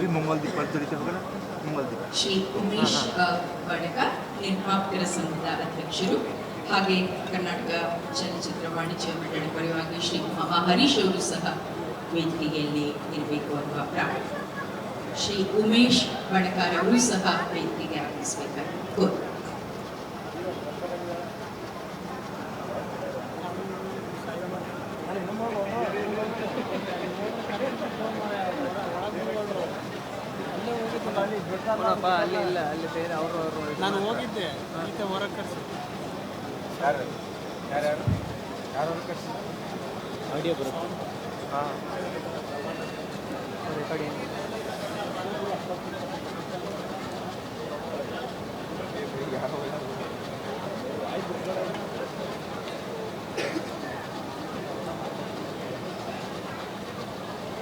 ಮಾಡ್ತೀವಿ ಮಂಗಲ್ ದೀಪ ಅಂತ ಕರಿತೀವಲ್ಲ ಮಂಗಲ್ ದೀಪ. ಶ್ರೀ ಉಮೇಶ್ ಬಡಕ ನಿರ್ಮಾಪಕರ ಸಂಘದ ಅಧ್ಯಕ್ಷರು ಹಾಗೆ ಕರ್ನಾಟಕ ಚಲನಚಿತ್ರ ವಾಣಿಜ್ಯ ಮಂಡಳಿ ಪರವಾಗಿ ಶ್ರೀ ಮಹಾಹರೀಶ್ ಹರೀಶ್ ಅವರು ಸಹ ವೇದಿಕೆಯಲ್ಲಿ ಇರಬೇಕು ಅನ್ನುವ ಪ್ರಾಣ ಶ್ರೀ ಉಮೇಶ್ ಬಣಕಾರ್ ಅವರು ಸಹ ವೇದಿಕೆಗೆ ಆಗಮಿಸಬೇಕಾಗಿ ಕೋರು ಅಲ್ಲಿ ಇಲ್ಲ ಅಲ್ಲಿ ಬೇರೆ ಅವರು ಅವರು ನಾನು ಹೋಗಿದ್ದೆ ಈತ ಹೊರಗೆ ಯಾರು ಯಾರು ಯಾರ್ಯಾರು? ಯಾರು ಕಳಿಸಿ ಆಡಿಯೋ ಬರುತ್ತೆ. ಹಾಂ. ರೆಕಾರ್ಡಿಂಗ್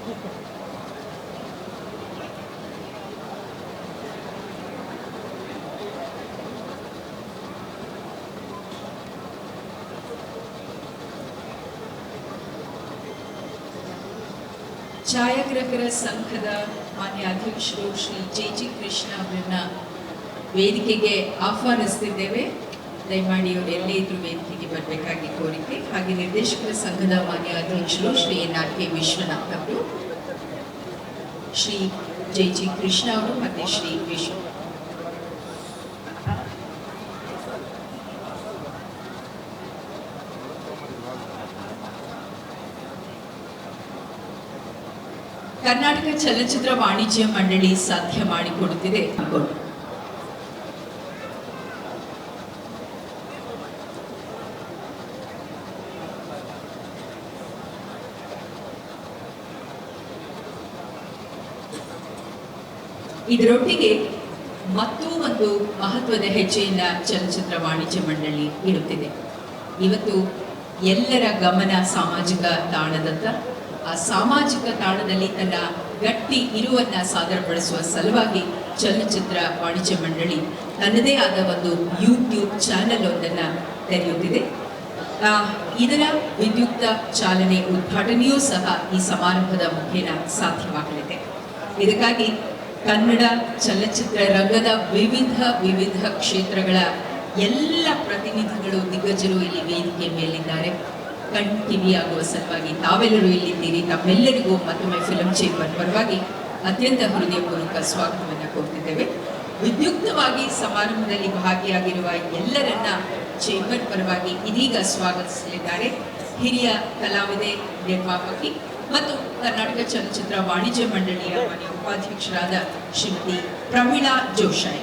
ಛಾಯಾಗ್ರಾಹಕರ ಸಂಘದ ಮಾನ್ಯ ಅಧ್ಯಕ್ಷರು ಶ್ರೀ ಜೆ ಜಿ ಕೃಷ್ಣ ಅವರನ್ನ ವೇದಿಕೆಗೆ ಆಹ್ವಾನಿಸ್ತಿದ್ದೇವೆ. ದಯಮಾಡಿ ಅವರು ಎಲ್ಲೇ ಇದ್ರು ವೇದಿಕೆಗೆ ಬರಬೇಕಾಗಿ ಕೋರಿಕೆ. ಹಾಗೆ ನಿರ್ದೇಶಕರ ಸಂಘದ ಮಾನ್ಯ ಅಧ್ಯಕ್ಷರು Shri N R K Vishwanath ಅವರು, ಶ್ರೀ ಜೆ ಜಿ ಕೃಷ್ಣ ಅವರು ಮತ್ತು ಶ್ರೀ ವಿಶ್ವ ಕರ್ನಾಟಕ ಚಲನಚಿತ್ರ ವಾಣಿಜ್ಯ ಮಂಡಳಿ ಸಾಧ್ಯ ಮಾಡಿಕೊಡುತ್ತಿದೆ. ಇದರೊಟ್ಟಿಗೆ ಮತ್ತೂ ಒಂದು ಮಹತ್ವದ ಹೆಜ್ಜೆಯನ್ನ ಚಲನಚಿತ್ರ ವಾಣಿಜ್ಯ ಮಂಡಳಿ ಇಡುತ್ತಿದೆ ಇವತ್ತು ಎಲ್ಲರ ಗಮನ ಸಾಮಾಜಿಕ ತಾಣದತ್ತ ಆ ಸಾಮಾಜಿಕ ತಾಣದಲ್ಲಿ ತನ್ನ ಗಟ್ಟಿ ಇರುವನ್ನ ಸಾದರಪಡಿಸುವ ಸಲುವಾಗಿ ಚಲನಚಿತ್ರ ವಾಣಿಜ್ಯ ಮಂಡಳಿ ತನ್ನದೇ ಆದ ಒಂದು ಯೂಟ್ಯೂಬ್ ಚಾನೆಲ್ ಒಂದನ್ನ ತೆರೆಯುತ್ತಿದೆ. ಇದರ ವಿದ್ಯುಕ್ತ ಚಾಲನೆ ಉದ್ಘಾಟನೆಯೂ ಸಹ ಈ ಸಮಾರಂಭದ ಮುಖೇನ ಸಾಧ್ಯವಾಗಲಿದೆ. ಇದಕ್ಕಾಗಿ ಕನ್ನಡ ಚಲನಚಿತ್ರ ರಂಗದ ವಿವಿಧ ವಿವಿಧ ಕ್ಷೇತ್ರಗಳ ಎಲ್ಲ ಪ್ರತಿನಿಧಿಗಳು ದಿಗ್ಗಜರು ಇಲ್ಲಿ ವೇದಿಕೆ ಮೇಲಿದ್ದಾರೆ. ಕಣ್ ಕಿವಿಯಾಗುವ ಸಲುವಾಗಿ ತಾವೆಲ್ಲರೂ ಇಲ್ಲಿದ್ದೀರಿ. ತಮ್ಮೆಲ್ಲರಿಗೂ ಮತ್ತೊಮ್ಮೆ ಫಿಲಂ ಚೇಂಬರ್ ಪರವಾಗಿ ಅತ್ಯಂತ ಹೃದಯಪೂರ್ವಕ ಸ್ವಾಗತವನ್ನು ಕೋರ್ತಿದ್ದೇವೆ. ವಿದ್ಯುಕ್ತವಾಗಿ ಸಮಾರಂಭದಲ್ಲಿ ಭಾಗಿಯಾಗಿರುವ ಎಲ್ಲರನ್ನ ಚೇಂಬರ್ ಪರವಾಗಿ ಇದೀಗ ಸ್ವಾಗತಿಸಲಿದ್ದಾರೆ. ಹಿರಿಯ ಕಲಾವಿದೆ, ನಿರ್ಮಾಪಕಿ ಮತ್ತು ಕರ್ನಾಟಕ ಚಲನಚಿತ್ರ ವಾಣಿಜ್ಯ ಮಂಡಳಿಯ ಮಾನ್ಯ ಉಪಾಧ್ಯಕ್ಷರಾದ ಶ್ರೀಮತಿ ಪ್ರಮೀಳಾ ಜೋಶಾಯ